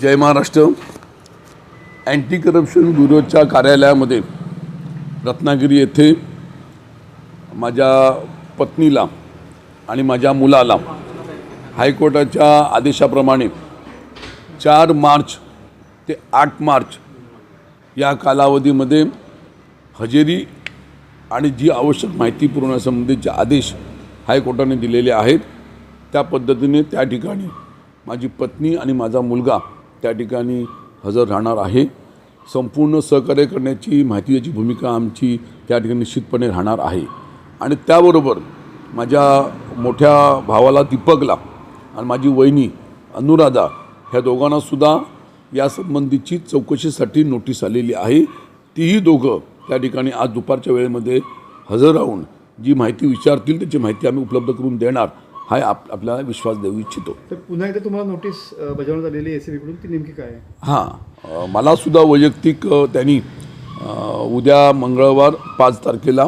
जय Maharashtra. Anti corruption ब्युरोच्या कार्यालयामध्ये रत्नागिरी येथे माझ्या पत्नीला आणि माझ्या मुलाला हायकोर्टाच्या आदेशाप्रमाणे चार मार्च ते आठ मार्च या कालावधीमध्ये हजेरी आणि जी आवश्यक माहिती पुरवण्यासंबंधीचे आदेश हायकोर्टाने दिलेले आहेत त्या पद्धतीने त्या ठिकाणी माझी पत्नी आणि माझा मुलगा त्या ठिकाणी हजर राहणार आहे. संपूर्ण सहकार्य करण्याची माहितीची भूमिका आमची त्या ठिकाणी निश्चितपणे राहणार आहे. आणि त्याबरोबर माझ्या मोठ्या भावाला दीपकला आणि माझी वहिनी अनुराधा ह्या दोघांनासुद्धा यासंबंधीची चौकशीसाठी नोटीस आलेली आहे. तीही दोघं त्या ठिकाणी आज दुपारच्या वेळेमध्ये हजर राहून जी माहिती विचारतील त्याची माहिती आम्ही उपलब्ध करून देणार. हा आप आपल्याला विश्वास देऊ इच्छितो. तर पुन्हा एकदा तुम्हाला नोटीस बजावण्यात आलेली एसकडून. ती नेमकी काय हां. मलासुद्धा वैयक्तिक त्यांनी उद्या मंगळवार पाच तारखेला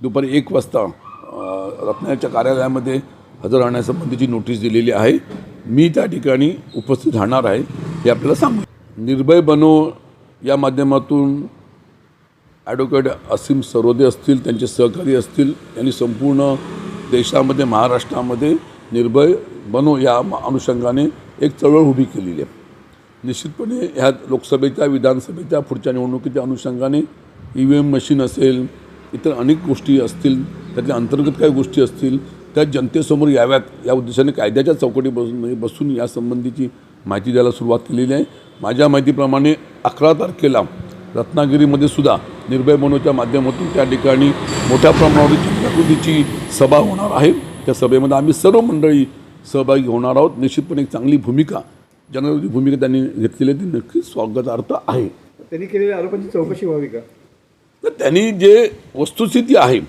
दुपारी एक वाजता अ, रत्नागिरीच्या कार्यालयामध्ये हजर राहण्यासंबंधीची नोटीस दिलेली आहे. मी त्या ठिकाणी उपस्थित राहणार आहे हे आपल्याला सांगू. निर्भय बनो या माध्यमातून ॲडव्होकेट असीम सरोदे असतील त्यांचे सहकारी असतील यांनी संपूर्ण देशामध्ये महाराष्ट्रामध्ये निर्भय बनो या अनुषंगाने एक चळवळ उभी केलेली आहे. निश्चितपणे ह्या लोकसभेच्या विधानसभेच्या पुढच्या निवडणुकीच्या अनुषंगाने ई व्ही एम मशीन असेल इतर अनेक गोष्टी असतील त्यातल्या अंतर्गत काही गोष्टी असतील त्या जनतेसमोर याव्यात या उद्देशाने कायद्याच्या चौकटी बसून बसून बसून यासंबंधीची माहिती द्यायला सुरुवात केलेली आहे. माझ्या माहितीप्रमाणे अकरा तारखेला रत्नागिरीमध्ये सुद्धा निर्भय मनोच्या माध्यमातून त्या ठिकाणी मोठ्या प्रमाणावर जनजागृतीची सभा होणार आहे. त्या सभेमध्ये आम्ही सर्व मंडळी सहभागी होणार आहोत. निश्चितपणे एक चांगली भूमिका जनजागृती भूमिका त्यांनी घेतलेली आहे. ती नक्कीच स्वागतार्थ आहे. त्यांनी केलेल्या आरोपांची चौकशी व्हावी का? तर त्यांनी जे वस्तुस्थिती आहे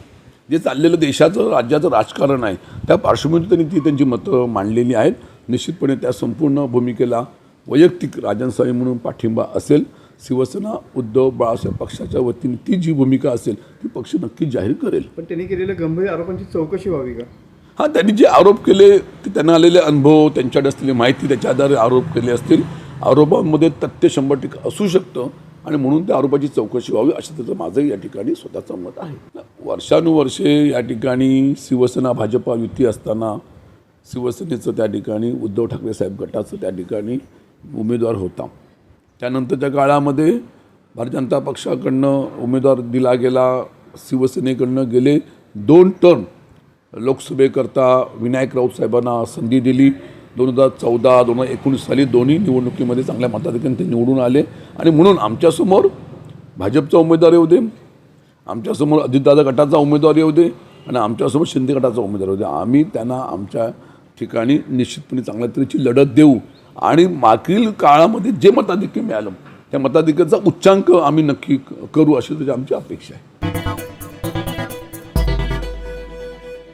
जे चाललेलं देशाचं राज्याचं राजकारण आहे त्या पार्श्वभूमीवर त्यांनी ती त्यांची मतं मांडलेली आहेत. निश्चितपणे त्या संपूर्ण भूमिकेला वैयक्तिक राजनसाई म्हणून पाठिंबा असेल. शिवसेना उद्धव बाळासाहेब पक्षाच्या वतीने ती जी भूमिका असेल ती पक्ष नक्कीच जाहीर करेल. पण त्यांनी केलेल्या गंभीर आरोपांची चौकशी व्हावी का? हां त्यांनी जे आरोप केले ते त्यांना आलेले अनुभव त्यांच्याकडे असलेली माहिती त्याच्या आधारे आरोप केले असतील. आरोपांमध्ये तथ्य शंभर टक्के असू शकतं आणि म्हणून त्या आरोपाची चौकशी व्हावी असं त्याचं माझंही या ठिकाणी स्वतःचं मत आहे. वर्षानुवर्षे या ठिकाणी शिवसेना भाजपा युती असताना शिवसेनेचं त्या ठिकाणी उद्धव ठाकरे साहेब गटाचं त्या ठिकाणी उमेदवार होता. त्यानंतरच्या काळामध्ये भारतीय जनता पक्षाकडनं उमेदवार दिला गेला शिवसेनेकडनं गेले दोन टर्म. लोकसभेकरता विनायक राऊत साहेबांना संधी दिली. दोन हजार चौदा दोन हजार एकोणीस साली दोन्ही निवडणुकीमध्ये चांगल्या मताधिक्याने ते निवडून आले. आणि म्हणून आमच्यासमोर भाजपचा उमेदवार येऊ दे आमच्यासमोर अजितदादा गटाचा उमेदवार येऊ दे आणि आमच्यासमोर शिंदे गटाचा उमेदवार येऊ दे. आम्ही त्यांना आमच्या ठिकाणी निश्चितपणे चांगल्या तऱ्हेची लढत देऊ. आणि मागील काळामध्ये जे मताधिक्य मिळालं त्या मताधिक्याचा उच्चांक आम्ही नक्की क- करू अशी त्याची आमची अपेक्षा आहे.